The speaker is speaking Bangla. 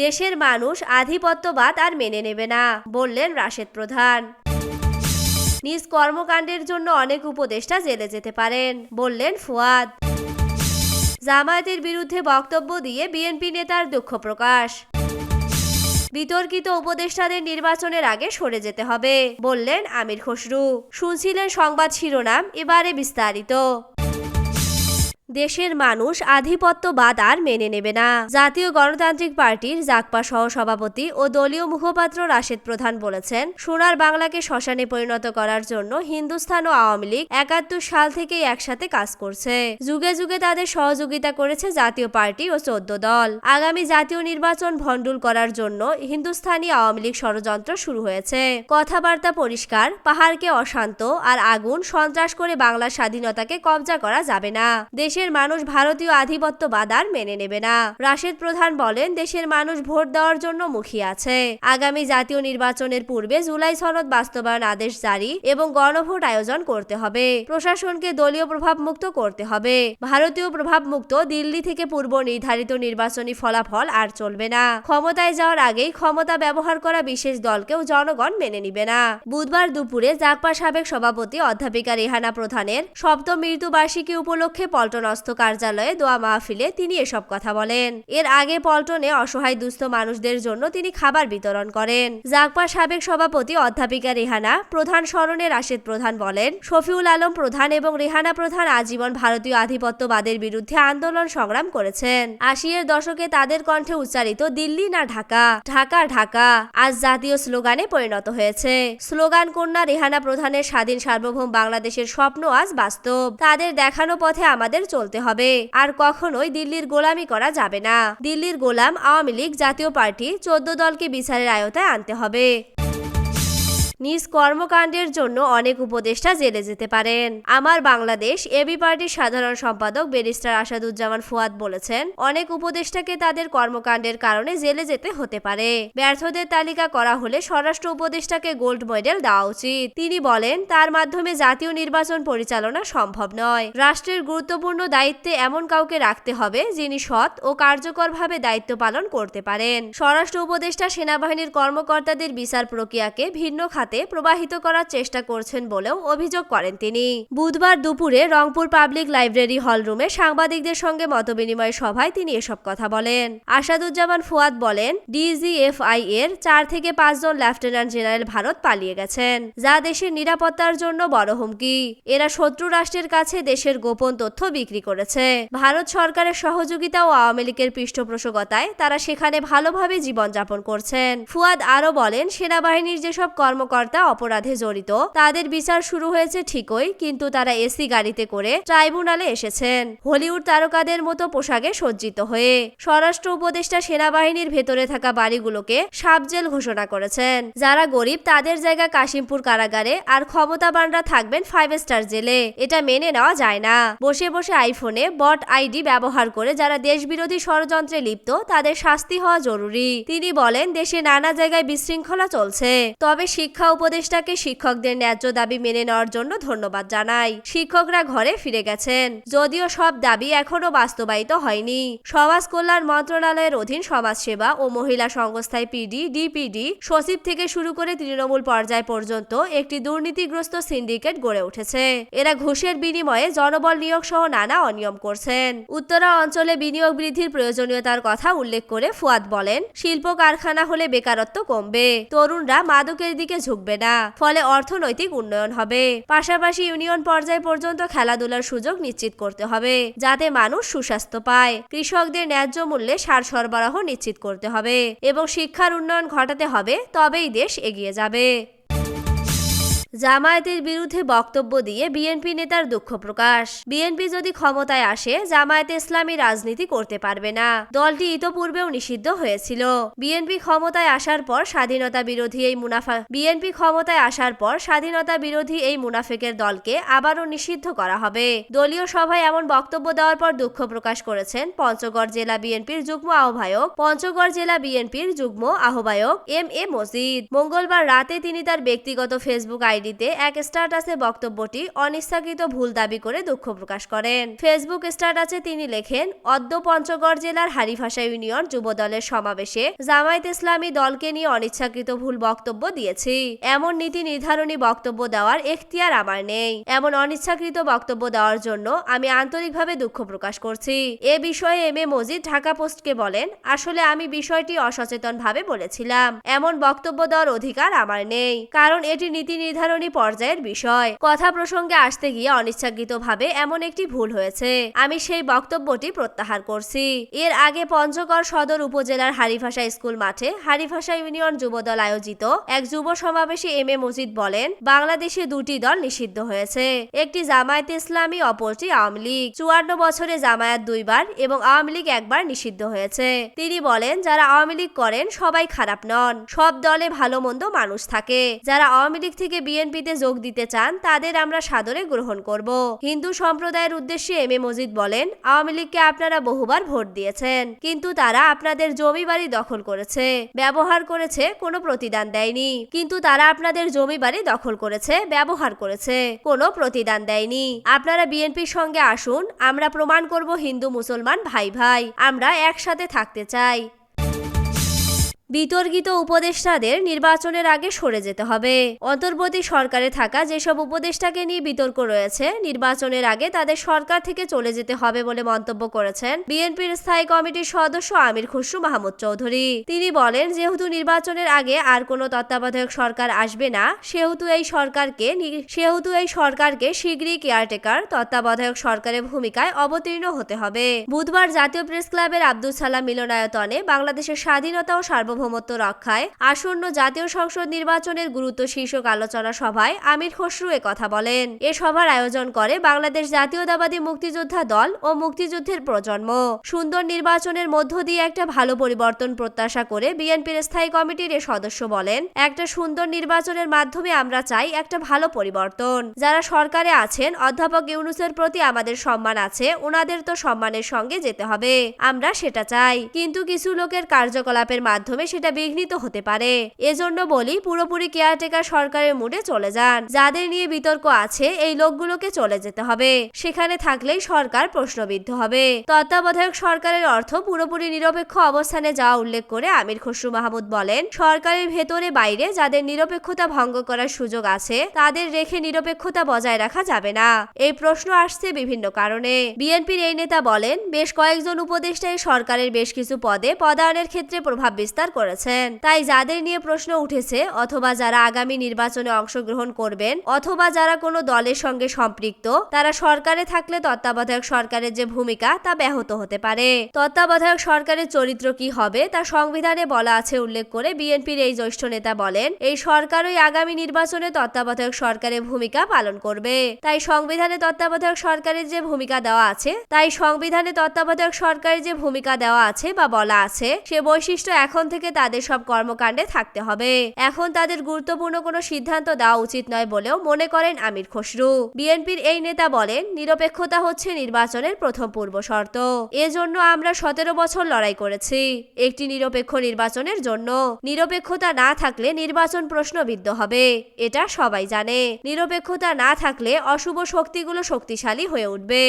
দেশের মানুষ আধিপত্যবাদ আর মেনে নেবে না, বললেন রাশেদ প্রধান। নিজ কর্মকাণ্ডের জন্য অনেক উপদেষ্টা জেলে যেতে পারেন, বললেন ফুয়াদ। জামায়াতের বিরুদ্ধে বক্তব্য দিয়ে বিএনপি নেতার দুঃখ প্রকাশ। বিতর্কিত উপদেষ্টাদের নির্বাচনের আগে সরে যেতে হবে, বললেন আমির খসরু। শুনছিলেন সংবাদ শিরোনাম, এবারে বিস্তারিত। দেশের মানুষ আধিপত্যবাদ আর মেনে নেবে না। জাতীয় গণতান্ত্রিক পার্টির জাকপা সহ সভাপতি ও দলীয় মুখপাত্র রাশেদ প্রধান বলেছেন, সোনার বাংলাকে শ্মশানে পরিণত করার জন্য হিন্দুস্থান ও আওয়ামী লীগ একাত্তর সাল থেকেই একসাথে কাজ করছে। যুগে যুগে তাদের সহযোগিতা করেছে জাতীয় পার্টি ও চোদ্দ দল। আগামী জাতীয় নির্বাচন ভণ্ডুল করার জন্য হিন্দুস্তানি আওয়ামী লীগ ষড়যন্ত্র শুরু হয়েছে। কথাবার্তা পরিষ্কার, পাহাড়কে অশান্ত আর আগুন সন্ত্রাস করে বাংলার স্বাধীনতাকে কবজা করা যাবে না। দেশের মানুষ ভারতীয় আধিপত্যবাদ আর মেনে নেবে না। রাশেদ প্রধান বলেন, দেশের মানুষ ভোট দেওয়ার জন্য মুখিয়ে আছে। আগামী জাতীয় নির্বাচনের পূর্বে জুলাই সনদ বাস্তবায়ন আদেশ জারি এবং গণভোট আয়োজন করতে হবে। প্রশাসনকে দলীয় প্রভাব মুক্ত করতে হবে। ভারতীয় প্রভাব মুক্ত দিল্লি থেকে পূর্ব নির্ধারিত নির্বাচনী ফলাফল আর চলবে না। ক্ষমতায় যাওয়ার আগেই ক্ষমতা ব্যবহার করা বিশেষ দলকেও জনগণ মেনে নিবে না। বুধবার দুপুরে জাকপা সাবেক সভাপতি অধ্যাপিকা রেহানা প্রধানের সপ্তম মৃত্যুবার্ষিকী উপলক্ষে পল্টন অস্ত কার্যালয়ে দোয়া মাহফিলে তিনি এসব কথা বলেন। এর আগে পল্টনে অসহায় দুস্থ মানুষদের জন্য তিনি খাবার বিতরণ করেন। জাকপা সাবেক সভাপতি অধ্যাপিকা রেহানা, প্রধান স্মরণে রাশেদ প্রধান বলেন, শফিউল আলম প্রধান এবং রেহানা প্রধান আজীবন ভারতীয় আধিপত্যবাদের বিরুদ্ধে আন্দোলন সংগ্রাম করেছেন। আশিয়ের দশকে তাদের কণ্ঠে উচ্চারিত দিল্লি না ঢাকা ঢাকা ঢাকা, আজ জাতীয় স্লোগানে পরিণত হয়েছে। স্লোগান কন্যা রেহানা প্রধানের স্বাধীন সার্বভৌম বাংলাদেশের স্বপ্ন আজ বাস্তব। তাদের দেখানো পথে আমাদের চলতে হবে। আর কখনোই দিল্লির গোলামি করা যাবে না। দিল্লির গোলাম আওয়ামী লীগ জাতীয় পার্টি চোদ্দ দলকে বিচারের আয়তায় আনতে হবে। নিজ কর্মকাণ্ডের জন্য অনেক উপদেষ্টা জেলে যেতে পারেন। আমার বাংলাদেশ এবি পার্টির সাধারণ সম্পাদক ব্যারিস্টার আসাদুজ্জামান ফুয়াদ বলেছেন, অনেক উপদেষ্টাকে তাদের কর্মকাণ্ডের কারণে জেলে যেতে হতে পারে। ব্যর্থদের তালিকা করা হলে স্বরাষ্ট্র উপদেষ্টাকে গোল্ড মেডেল দেওয়া উচিত। তিনি বলেন, তার মাধ্যমে জাতীয় নির্বাচন পরিচালনা সম্ভব নয়। রাষ্ট্রের গুরুত্বপূর্ণ দায়িত্বে এমন কাউকে রাখতে হবে যিনি সৎ ও কার্যকরভাবে দায়িত্ব পালন করতে পারেন। স্বরাষ্ট্র উপদেষ্টা সেনাবাহিনীর কর্মকর্তাদের বিচার প্রক্রিয়াকে ভিন্ন খাতে খাতে প্রবাহিত করার চেষ্টা করছেন বলেও অভিযোগ করেন তিনি। বুধবার দুপুরে রংপুর পাবলিক লাইব্রেরি হলরুমে সাংবাদিকদের সঙ্গে মতবিনিময় সভায় তিনি এসব কথা বলেন। আসাদুজ্জামান ফুয়াদ বলেন, ডিজিএফআই এর চার থেকে পাঁচজন লেফটেন্যান্ট জেনারেল ভারত পালিয়ে গেছেন, যা দেশের নিরাপত্তার জন্য বড় হুমকি। এরা শত্রু রাষ্ট্রের কাছে দেশের গোপন তথ্য বিক্রি করেছে। ভারত সরকারের সহযোগিতা ও আওয়ামী লীগের পৃষ্ঠপোষকতায় তারা সেখানে ভালোভাবে জীবনযাপন করছেন। ফুয়াদ আরও বলেন, সেনাবাহিনীর যেসব কর্মকর্তা কর্তা অপরাধে জড়িত। তাদের বিচার শুরু হয়েছে ঠিকই, কিন্তু তারা এসি গাড়িতে করে ট্রাইব্যুনালে এসেছেন। হলিউড তারকাদের মতো পোশাকে সজ্জিত হয়ে স্বরাষ্ট্র উপদেষ্টা সেনাবাহিনীর ভেতরে থাকা বাড়িগুলোকে সাবজেল ঘোষণা করেছেন। যারা গরিব, তাদের জায়গা কাশিমপুর কারাগারে আর ক্ষমতাবানরা থাকবেন ফাইভ স্টার জেলে। এটা মেনে নেওয়া যায় না। বসে বসে আইফোনে বট আইডি ব্যবহার করে যারা দেশবিরোধী ষড়যন্ত্রে লিপ্ত, তাদের শাস্তি হওয়া জরুরি। তিনি বলেন, দেশে নানা জায়গায় বিশৃঙ্খলা চলছে। তবে শিক্ষা উপদেষ্টাকে শিক্ষকদের ন্যায্য দাবি মেনে নেওয়ার জন্য ধন্যবাদ জানাই। শিক্ষকরা ঘরে ফিরে গেছেন। যদিও সব দাবি এখনও বাস্তবায়িত হয়নি। সমাজ কল্যাণ মন্ত্রণালয়ের অধীন সমাজসেবা ও মহিলা সংস্থায় পিডি, ডিপিডি, সচিব থেকে শুরু করে তৃণমূল পর্যায় পর্যন্ত একটি দুর্নীতিগ্রস্ত সিন্ডিকেট গড়ে উঠেছে। এরা ঘুষের বিনিময়ে জনবল নিয়োগ সহ নানা অনিয়ম করছেন। উত্তরা অঞ্চলে বিনিয়োগ বৃদ্ধির প্রয়োজনীয়তার কথা উল্লেখ করে ফুয়াদ বলেন, শিল্প কারখানা হলে বেকারত্ব কমবে। তরুণরা মাদকের দিকে ঢুকবে না। ফলে অর্থনৈতিক উন্নয়ন হবে। পাশাপাশি ইউনিয়ন পর্যায় পর্যন্ত খেলাধুলার সুযোগ নিশ্চিত করতে হবে, যাতে মানুষ সুস্বাস্থ্য পায়। কৃষকদের ন্যায্য মূল্যে সার সরবরাহ নিশ্চিত করতে হবে এবং শিক্ষার উন্নয়ন ঘটাতে হবে, তবেই দেশ এগিয়ে যাবে। জামায়াতের বিরুদ্ধে বক্তব্য দিয়ে বিএনপি নেতার দুঃখ প্রকাশ। বিএনপি যদি ক্ষমতায় আসে, জামায়াতে ইসলামী রাজনীতি করতে পারবে না। দলটি ইতোপূর্বেও নিষিদ্ধ হয়েছিল। বিএনপি ক্ষমতায় আসার পর স্বাধীনতা বিরোধী এই মুনাফা বিএনপি ক্ষমতায় আসার পর স্বাধীনতা বিরোধী এই মুনাফেকের দলকে আবারও নিষিদ্ধ করা হবে। দলীয় সভায় এমন বক্তব্য দেওয়ার পর দুঃখ প্রকাশ করেছেন পঞ্চগড় জেলা বিএনপির যুগ্ম আহ্বায়ক, পঞ্চগড় জেলা বিএনপির যুগ্ম আহ্বায়ক এম এ মজিদ। মঙ্গলবার রাতে তিনি তার ব্যক্তিগত ফেসবুক আইডি আইডিতে এক স্ট্যাটাসে বক্তব্যটি অনিচ্ছাকৃত ভুল দাবি করে দুঃখ প্রকাশ করেন। ফেসবুক স্ট্যাটাসে তিনি লেখেন, অদ্য পঞ্চগড় জেলার হারিভাষা ইউনিয়ন যুব দলের সমাবেশে জামায়াত ইসলামী দলকে নিয়ে অনিচ্ছাকৃত ভুল বক্তব্য দিয়েছি। এমন নীতি নির্ধারণী বক্তব্য দেওয়ার এখতিয়ার আমার নেই। এমন অনিচ্ছাকৃত বক্তব্য দেওয়ার জন্য আমি আন্তরিকভাবে দুঃখ প্রকাশ করছি। এ বিষয়ে এম এ মজিদ ঢাকা পোস্টকে বলেন, আসলে আমি বিষয়টি অসচেতনভাবে বলেছিলাম। এমন বক্তব্য দেওয়ার অধিকার আমার নেই। কারণ এটি নীতি নির্ধারণী পর্যায়ের বিষয়। কথা প্রসঙ্গে আসতে গিয়ে অনিচ্ছাকৃতভাবে এমন একটি ভুল হয়েছে। আমি সেই বক্তব্যটি প্রত্যাহার করছি। এর আগে পঞ্চগড় সদর উপজেলার হারিভাষা স্কুল মাঠে হারিভাষা ইউনিয়ন যুবদল আয়োজিত এক যুব সমাবেশে এম এ মজিদ বলেন, বাংলাদেশে দুটি দল নিষিদ্ধ হয়েছে। একটি জামায়াত ইসলামী, অপরটি আওয়ামী লীগ। চুয়ান্ন বছরে জামায়াত দুইবার এবং আওয়ামী লীগ একবার নিষিদ্ধ হয়েছে। তিনি বলেন, যারা আওয়ামী লীগ করেন সবাই খারাপ নন। সব দলে ভালো মন্দ মানুষ থাকে। যারা আওয়ামী লীগ থেকে বিএনপিতে যোগ দিতে চান, তাদের আমরা সাদরে গ্রহণ করব। হিন্দু সম্প্রদায়ের উদ্দেশ্যে এম এ মজিদ বলেন, আওয়ামী লীগকে আপনারা বহুবার ভোট দিয়েছেন, কিন্তু তারা আপনাদের জমি বাড়ি দখল করেছে, ব্যবহার করেছে, কোনো প্রতিদান দেয়নি। কিন্তু তারা আপনাদের জমি বাড়ি দখল করেছে, ব্যবহার করেছে, কোনো প্রতিদান দেয়নি। আপনারা বিএনপির সঙ্গে আসুন, আমরা প্রমাণ করব হিন্দু মুসলমান ভাই ভাই আমরা একসাথে থাকতে চাই। বিতর্কিত উপদেষ্টাদের নির্বাচনের আগে সরে যেতে হবে। অন্তর্বর্তী সরকারে থাকা যেসব উপদেষ্টাকে নিয়ে বিতর্ক রয়েছে, নির্বাচনের আগে তাদের সরকার থেকে চলে যেতে হবে বলে মন্তব্য করেছেন বিএনপির স্থায়ী কমিটির সদস্য আমির খুসরু মাহমুদ চৌধুরী। তিনি বলেন, যেহেতু নির্বাচনের আগে আর কোনো তত্ত্বাবধায়ক সরকার আসবে না, সেহেতু এই সরকারকে সেহেতু এই সরকারকে শীঘ্রই কেয়ারটেকার, তত্ত্বাবধায়ক সরকারের ভূমিকায় অবতীর্ণ হতে হবে। বুধবার জাতীয় প্রেস ক্লাবের আব্দুল সালাম মিলনায়তনে বাংলাদেশের স্বাধীনতা ও সার্বভৌমত্ব রক্ষায় আসন্ন জাতীয় সংসদ নির্বাচনের গুরুত্ব শীর্ষক আলোচনা সভায় আমির খসরু কথা বলেন। এ সভার আয়োজন করে বাংলাদেশ জাতীয়তাবাদী মুক্তিযোদ্ধা দল ও মুক্তিযুদ্ধের প্রজন্ম। সুন্দর নির্বাচনের মধ্য দিয়ে একটা ভালো পরিবর্তন প্রত্যাশা করে বিএনপির স্থায়ী কমিটির এ সদস্য বলেন, একটা সুন্দর নির্বাচনের মাধ্যমে আমরা চাই একটা ভালো পরিবর্তন। যারা সরকারে আছেন, অধ্যাপক ইউনুসের প্রতি আমাদের সম্মান আছে ওনাদের তো সম্মানের সঙ্গে যেতে হবে। আমরা সেটা চাই। কিন্তু কিছু লোকের কার্যকলাপের মাধ্যমে সেটা বিঘ্নিত হতে পারে। এজন্য বলি পুরোপুরি কেয়ারটেকার সরকারের মুডে চলে যান। যাদের নিয়ে বিতর্ক আছে, এই লোকগুলোকে চলে যেতে হবে। সেখানে থাকলেই সরকার প্রশ্নবিদ্ধ হবে। তত্ত্বাবধায়ক সরকারের অর্থ পুরোপুরি নিরপেক্ষ অবস্থানে যাওয়া উল্লেখ করে আমির খসরু মাহমুদ বলেন, সরকারের ভেতরে বাইরে যাদের নিরপেক্ষতা ভঙ্গ করার সুযোগ আছে, তাদের রেখে নিরপেক্ষতা বজায় রাখা যাবে না। এই প্রশ্ন আসছে বিভিন্ন কারণে। বিএনপির এই নেতা বলেন, বেশ কয়েকজন উপদেষ্টা এই সরকারের বেশ কিছু পদে পদায়নের ক্ষেত্রে প্রভাব বিস্তার করেছেন। তাই যাদের নিয়ে প্রশ্ন উঠেছে, অথবা যারা আগামী নির্বাচনে অংশগ্রহণ করবেন, অথবা যারা কোনো দলের সঙ্গে সম্পৃক্ত, তারা সরকারে থাকলে তত্ত্বাবধায়ক সরকারের যে ভূমিকা, তা ব্যাহত হতে পারে। তত্ত্বাবধায়ক সরকারের চরিত্র কি হবে, তা সংবিধানে বলা আছে উল্লেখ করে বিএনপির এই জ্যেষ্ঠ নেতা বলেন, এই সরকারই আগামী নির্বাচনে তত্ত্বাবধায়ক সরকারের ভূমিকা পালন করবে। তাই সংবিধানে তত্ত্বাবধায়ক সরকারের যে ভূমিকা দেওয়া আছে, তাই সংবিধানে তত্ত্বাবধায়ক সরকারের যে ভূমিকা দেওয়া আছে বা বলা আছে, সে বৈশিষ্ট্য এখন থেকে তাদের সব কর্মকাণ্ডে থাকতে হবে। এখন তাদের গুরুত্বপূর্ণ কোনো সিদ্ধান্ত দেওয়া উচিত নয় বলেও মনে করেন আমির খসরু। বিএনপির এই নেতা বলেন, নিরপেক্ষতা হচ্ছে নির্বাচনের প্রথম পূর্ব শর্ত। এজন্য আমরা সতেরো বছর লড়াই করেছি। একটি নিরপেক্ষ নির্বাচনের জন্য। নিরপেক্ষতা না থাকলে নির্বাচন প্রশ্নবিদ্ধ হবে, এটা সবাই জানে। নিরপেক্ষতা না থাকলে অশুভ শক্তিগুলো শক্তিশালী হয়ে উঠবে।